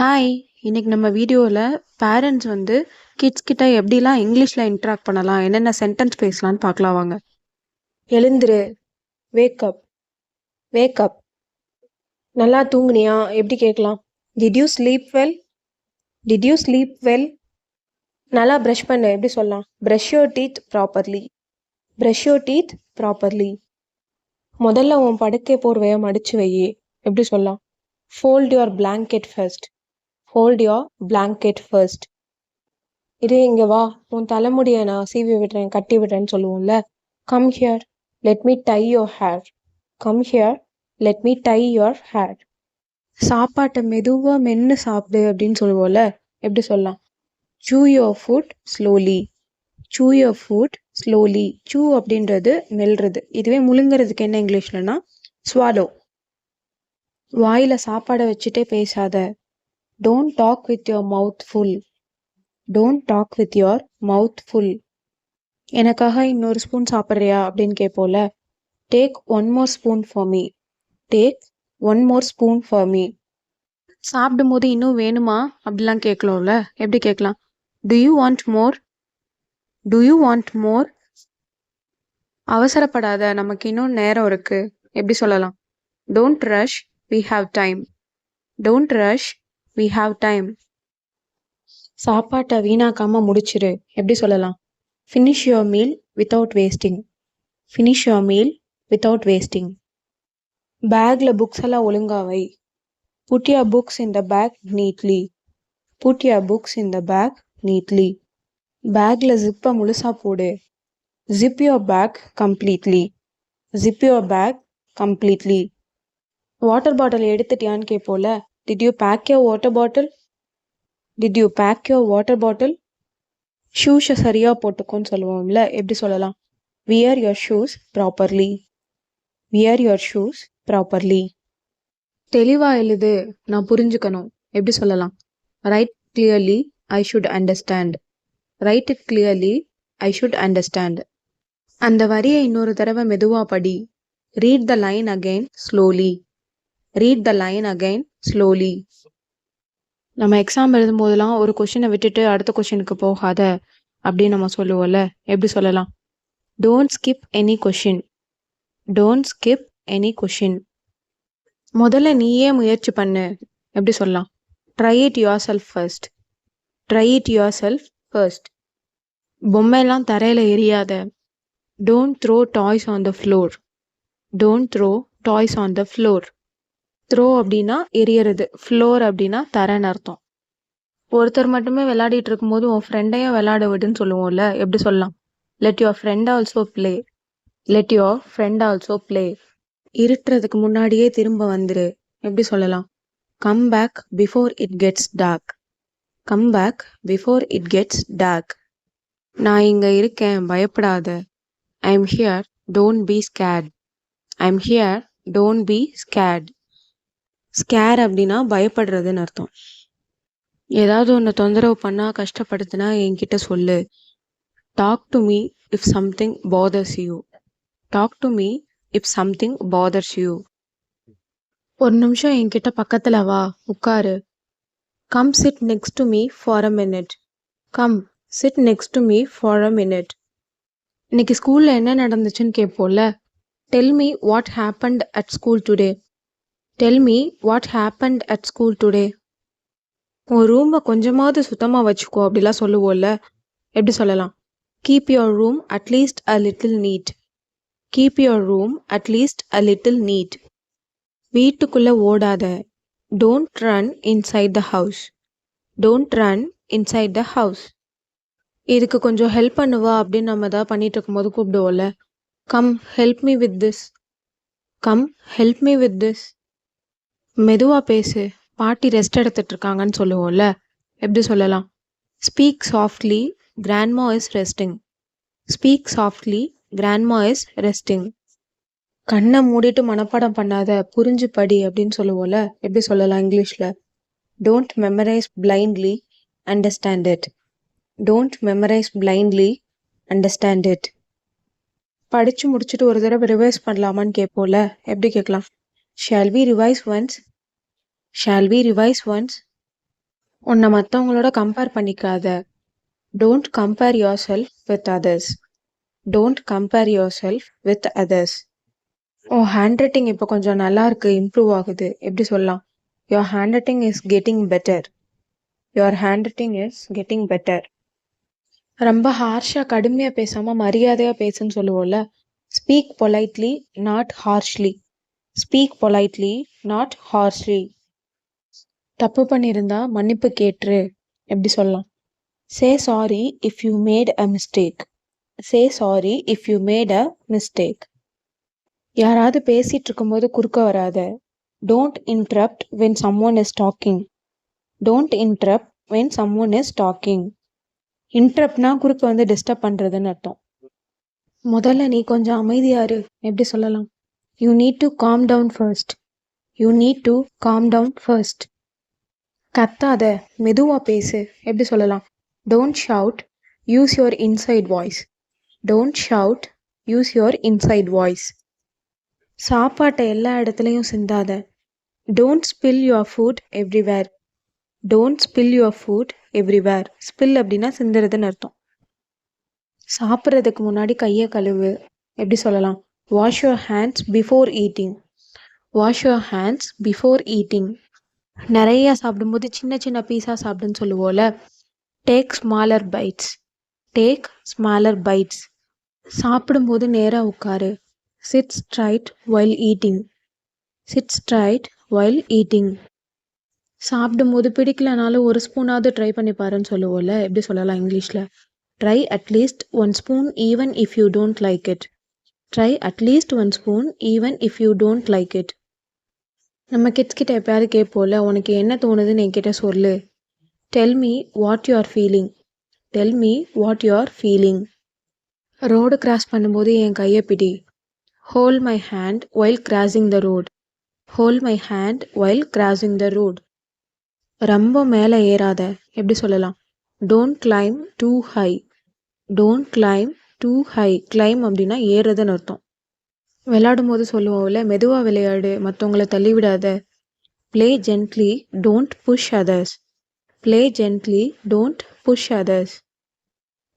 Hi இன்னைக்கு நம்ம வீடியோவில் பேரண்ட்ஸ் வந்து கிட்ஸ் கிட்ட எப்படிலாம் இங்கிலீஷில் இன்ட்ராக்ட் பண்ணலாம் என்னென்ன சென்டென்ஸ் பேசலான்னு பார்க்கலாம் வாங்க. எழுந்துரு. வேக்கப் வேக்கப் நல்லா தூங்குனியா? எப்படி கேட்கலாம்? Did you sleep well did you sleep well நல்லா ப்ரஷ் பண்ண எப்படி சொல்லலாம்? Brush your teeth properly brush your teeth properly முதல்ல உன் படுக்கை போர்வையை மடிச்சு வை எப்படி சொல்லலாம்? Fold your blanket first hold your blanket first இது இங்கே வா. உன் தலைமுடியை நான் சீவி விடுறேன் கட்டி விடுறேன்னு சொல்லுவோம்ல. Come here let me tie your hair come here let me tie your hair சாப்பாட்டை மெதுவாக மென்று சாப்பிடு அப்படின்னு சொல்லுவோம்ல. எப்படி சொல்லலாம்? Chew your food slowly chew your food slowly chew அப்படின்றது மெல்றது. இதுவே முழுங்கிறதுக்கு என்ன இங்கிலீஷ்லனா ஸ்வாலோ வாயில் சாப்பாடை வச்சுட்டே பேசாத. Don't talk with your mouth full don't talk with your mouth full எனக்காக இன்னொரு ஸ்பூன் சாப்பிட்றியா அப்படின்னு கேட்போல take one more spoon for me take one more spoon for me சாப்பிடும்போது இன்னும் வேணுமா? அப்படிலாம் கேட்கலாம்ல. எப்படி கேட்கலாம்? Do you want more do you want more அவசரப்படாத நமக்கு இன்னும் நேரம் இருக்கு. எப்படி சொல்லலாம்? Don't rush we have time don't rush we have time சாப்பாட்டை வீணாக்காமல் முடிச்சிரு. எப்படி சொல்லலாம்? Finish your meal without wasting finish your meal without wasting பேக்கில் புக்ஸ் எல்லாம் ஒழுங்காக வை. Put your books in the bag neatly put your books in the bag neatly பேக்கில் ஜிப்பை முழுசாக போடு. Zip your bag completely zip your bag completely water bottle எடுத்துட்டியான்னு கேட்போல Did you pack your water bottle Did you pack your water bottle ஷூஸை சரியாக போட்டுக்கோன்னு சொல்லுவோம்ல எப்படி சொல்லலாம்? Wear your shoes properly wear your shoes properly தெளிவாக எழுது நான் புரிஞ்சுக்கணும். எப்படி சொல்லலாம்? Write clearly I should understand write it clearly I should understand அந்த வரியை இன்னொரு தடவை மெதுவாக படி. Read the line again slowly read the line again slowly நம்ம எக்ஸாம் எழுதும்போதெல்லாம் ஒரு கொஷினை விட்டுட்டு அடுத்த கொஷினுக்கு போகாத அப்படின்னு நம்ம சொல்லுவோம்ல. எப்படி சொல்லலாம்? Don't skip any question don't skip any question முதல்ல நீயே முயற்சி பண்ணு. எப்படி சொல்லலாம்? Try it yourself first try it yourself first பொம்மையெல்லாம் தரையில் எரியாத. Don't throw toys on the floor don't throw toys on the floor throw அப்படின்னா எரியறது ஃப்ளோர் அப்படின்னா தரேன்னு அர்த்தம். ஒருத்தர் மட்டுமே விளையாடிட்டு இருக்கும்போது உன் ஃப்ரெண்டையும் விளையாட விடுன்னு சொல்லுவோம்ல எப்படி சொல்லலாம்? Let your friend also play let your friend also play இருட்டுறதுக்கு முன்னாடியே திரும்ப வந்துரு. எப்படி சொல்லலாம்? Come back before it gets dark come back before it gets dark நான் இங்கே இருக்கேன் பயப்படாத. I am here don't be scared I am here don't be scared scare அப்படின்னா பயப்படுறதுன்னு அர்த்தம். ஏதாவது ஒன்று தொந்தரவு பண்ணால் கஷ்டப்படுத்துனா என்கிட்ட சொல்லு. Talk to me if something bothers you talk to me if something bothers you ஒரு நிமிஷம் என்கிட்ட பக்கத்தில் வா உட்காரு. Come sit next to me for a minute come sit next to me for a minute இன்னைக்கு ஸ்கூலில் என்ன நடந்துச்சுன்னு கேட்போம்ல tell me what happened at school today tell me what happened at school today உன் ரூமை கொஞ்சமாவது சுத்தமாக வச்சுக்கோ அப்படிலாம் சொல்லுவோம்ல. எப்படி சொல்லலாம்? Keep your room at least a little neat keep your room at least a little neat வீட்டுக்குள்ளே ஓடாத. Don't run inside the house don't run inside the house இதுக்கு கொஞ்சம் ஹெல்ப் பண்ணுவா அப்படின்னு நம்ம ஏதாவது பண்ணிட்டு இருக்கும்போது கூப்பிடுவோம்ல. Come help me with this come help me with this மெதுவாக பேசு. பாட்டி ரெஸ்ட் எடுத்துட்டு இருக்காங்கன்னு சொல்லுவோம்ல. எப்படி சொல்லலாம்? Speak softly grandma is resting speak softly grandma is resting கண்ணை மூடிட்டு மனப்பாடம் பண்ணாத புரிஞ்சு படி அப்படின்னு சொல்லுவோம்ல. எப்படி சொல்லலாம் இங்கிலீஷில்? Don't memorize blindly understand it don't memorize blindly understand it படித்து முடிச்சுட்டு ஒரு தடவை ரிவைஸ் பண்ணலாமான்னு கேட்போம்ல. எப்படி கேட்கலாம்? Shall we revise once shall we revise once உன்னை மற்றவங்களோட compare பண்ணிக்காத. Don't compare yourself with others don't compare yourself with others O handwriting இப்போ கொஞ்சம் நல்லா இருக்கு இம்ப்ரூவ் ஆகுது. எப்படி சொல்லலாம்? Your handwriting is getting better your handwriting is getting better ரொம்ப ஹார்ஷாக கடுமையாக பேசாமல் மரியாதையாக பேசுன்னு சொல்லுவோம்ல? Speak politely not harshly speak politely not harshly தப்பு பண்ணியிருந்தா மன்னிப்பு கேட்டுரு. எப்படி சொல்லலாம்? Say sorry if you made a mistake say sorry if you made a mistake யாராவது பேசிகிட்டு இருக்கும்போது குறுக்க வராத. Don't interrupt when someone is talking don't interrupt when someone is talking இன்ட்ரப்ட்னா குறுக்க வந்து டிஸ்டர்ப் பண்ணுறதுன்னு அர்த்தம். முதல்ல நீ கொஞ்சம் அமைதியாரு எப்படி சொல்லலாம்? You need to calm down first you need to calm down first கத்தாத மெதுவாக பேசு. எப்படி சொல்லலாம்? Don't shout use your inside voice don't shout use your inside voice சாப்பாட்டை எல்லா இடத்துலையும் சிந்தாத. Don't spill your food everywhere don't spill your food everywhere spill அப்படின்னா சிந்துறதுன்னு அர்த்தம். சாப்பிட்றதுக்கு முன்னாடி கையை கழுவு. எப்படி சொல்லலாம்? Wash your hands before eating wash your hands before eating நிறைய சாப்பிடும்போது சின்ன சின்ன பீஸாக சாப்பிடுன்னு சொல்லுவோம்ல. Take smaller bites take smaller bites சாப்பிடும்போது நேராக உட்காரு. Sit straight while eating sit straight while eating சாப்பிடும்போது பிடிக்கலனாலும் ஒரு ஸ்பூனாவது ட்ரை பண்ணி பாருன்னு சொல்லுவோம்ல. எப்படி சொல்லலாம் இங்கிலீஷில்? Try at least one spoon even if you don't like it try at least one spoon even if you don't like it நம்ம கிட்ஸ் கிட்ட எப்பயாவது கேட்போம்ல உனக்கு என்ன தோணுதுன்னு என்கிட்ட சொல்லு. Tell me what you are feeling tell me what you are feeling road cross பண்ணும்போது என் கையை பிடி. Hold my hand while crossing the road hold my hand while crossing the road ரொம்ப மேலே ஏறாத. எப்படி சொல்லலாம்? Don't climb too high don't climb too high climb அப்படின்னா ஏறுறதுன்னு அர்த்தம். விளையாடும் போது சொல்லுவோம்ல மெதுவாக விளையாடு மற்றவங்கள தள்ளி விடாத. Play gently don't push others play gently don't push others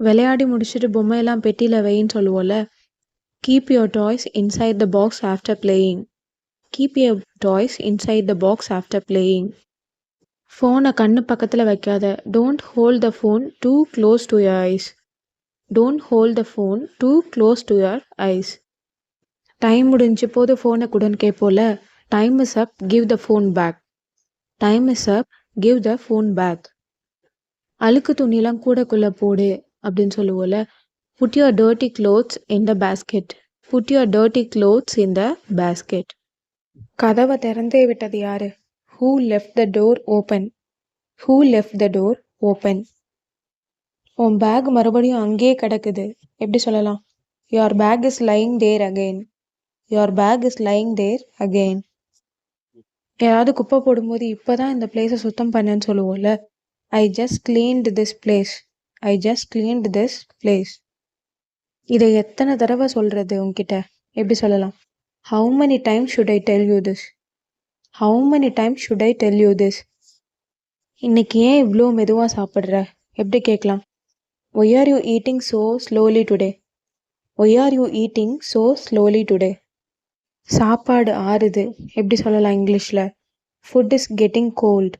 விளையாடி முடிச்சுட்டு பொம்மையெல்லாம் பெட்டியில் வைன்னு சொல்லுவோம்ல keep your toys inside the box after playing keep your toys inside the box after playing ஃபோனை கண்ணு பக்கத்தில் வைக்காத. Don't hold the phone too close to your eyes don't hold the phone too close to your eyes time முடிஞ்ச போது ஃபோனை கூடன்னு கேட்போல time is up give the phone back time is up give the phone back அழுக்கு துணிலாம் கூடக்குள்ளே போடு அப்படின்னு சொல்லுவோம்ல put your dirty clothes in the basket put your dirty clothes in the basket கதவை திறந்தே விட்டது யாரு? Who left the door open who left the door open உன் பேக் மறுபடியும் அங்கேயே கிடக்குது. எப்படி சொல்லலாம்? Your bag is lying there again your bag is lying there again யாராவது குப்பை போடும்போது இப்போ தான் இந்த பிளேஸை சுத்தம் பண்ணேன்னு சொல்லுவோம்ல. I just cleaned this place I just cleaned this place இதை எத்தனை தடவை சொல்கிறது உங்ககிட்ட எப்படி சொல்லலாம்? How many time should I tell you this how many time should I tell you this இன்னைக்கு ஏன் இவ்வளோ மெதுவாக சாப்பிட்ற? எப்படி கேட்கலாம்? Why are you eating so slowly today why are you eating so slowly today சாப்பாடு ஆறுது. எப்படி சொல்லலாம் இங்கிலீஷில்? Food is getting cold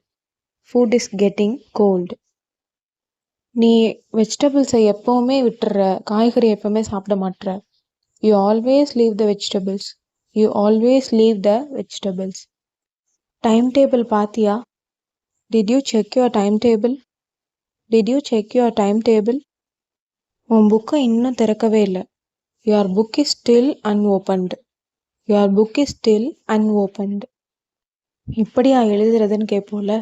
food is getting cold நீ வெஜிடபிள்ஸை எப்போவுமே விட்டுற காய்கறி எப்போவுமே சாப்பிட மாட்டுற you always leave the vegetables you always leave the vegetables time table பார்த்தியா did you check your time table did you check your time table உன் புக்கை இன்னும் திறக்கவே இல்லை. Your book is still unopened your book is still unopened இப்படியா எழுதுறதுன்னு கேட்போம்ல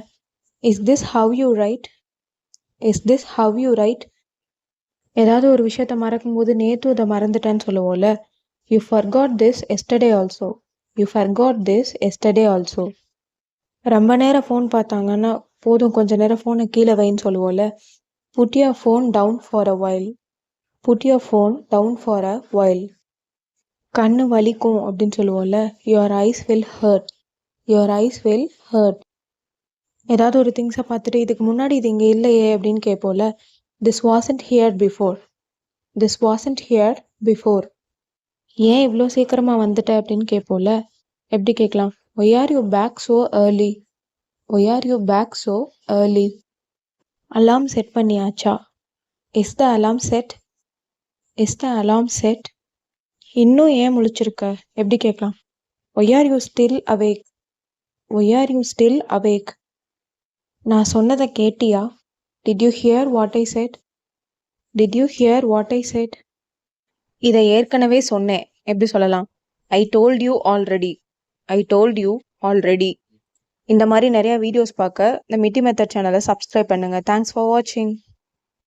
is this how you write is this how you write ஏதாவது ஒரு விஷயத்த மறக்கும்போது நேற்று இதை மறந்துட்டேன்னு சொல்லுவோம்ல. You forgot this yesterday also you forgot this yesterday also ரொம்ப நேரம் ஃபோன் பார்த்தாங்கன்னா போதும் கொஞ்ச நேரம் ஃபோனை கீழே வைன்னு சொல்லுவோம்ல. Put your phone down for a while put your phone down for a while கண் வலிக்கும் அப்படின்னு சொல்லுவோம்ல. Your eyes will hurt your eyes will hurt ஏதாவது ஒரு திங்ஸை பார்த்துட்டு இதுக்கு முன்னாடி இது இங்கே இல்லையே அப்படின்னு கேட்போம்ல. This wasn't here before this wasn't here before ஏன் இவ்வளோ சீக்கிரமாக வந்துட்ட அப்படின்னு கேட்போம்ல. எப்படி கேட்கலாம்? Why are you back so early why are you back so early alarm set பண்ணியாச்சா is the alarm set is the alarm set இன்னும் ஏன் முழிச்சிருக்க எப்படி கேட்கலாம் why are you still awake why are you still awake நான் சொன்னதை கேட்டியா did you hear what I said did you hear what I said இதை ஏற்கனவே சொன்னேன் எப்படி சொல்லலாம் I told you already I told you already இந்த மாதிரி நிறையா வீடியோஸ் பார்க்க இந்த மிட்டி மெத்தட் சேனலை சப்ஸ்கிரைப் பண்ணுங்கள் தேங்க்ஸ் ஃபார் வாட்சிங்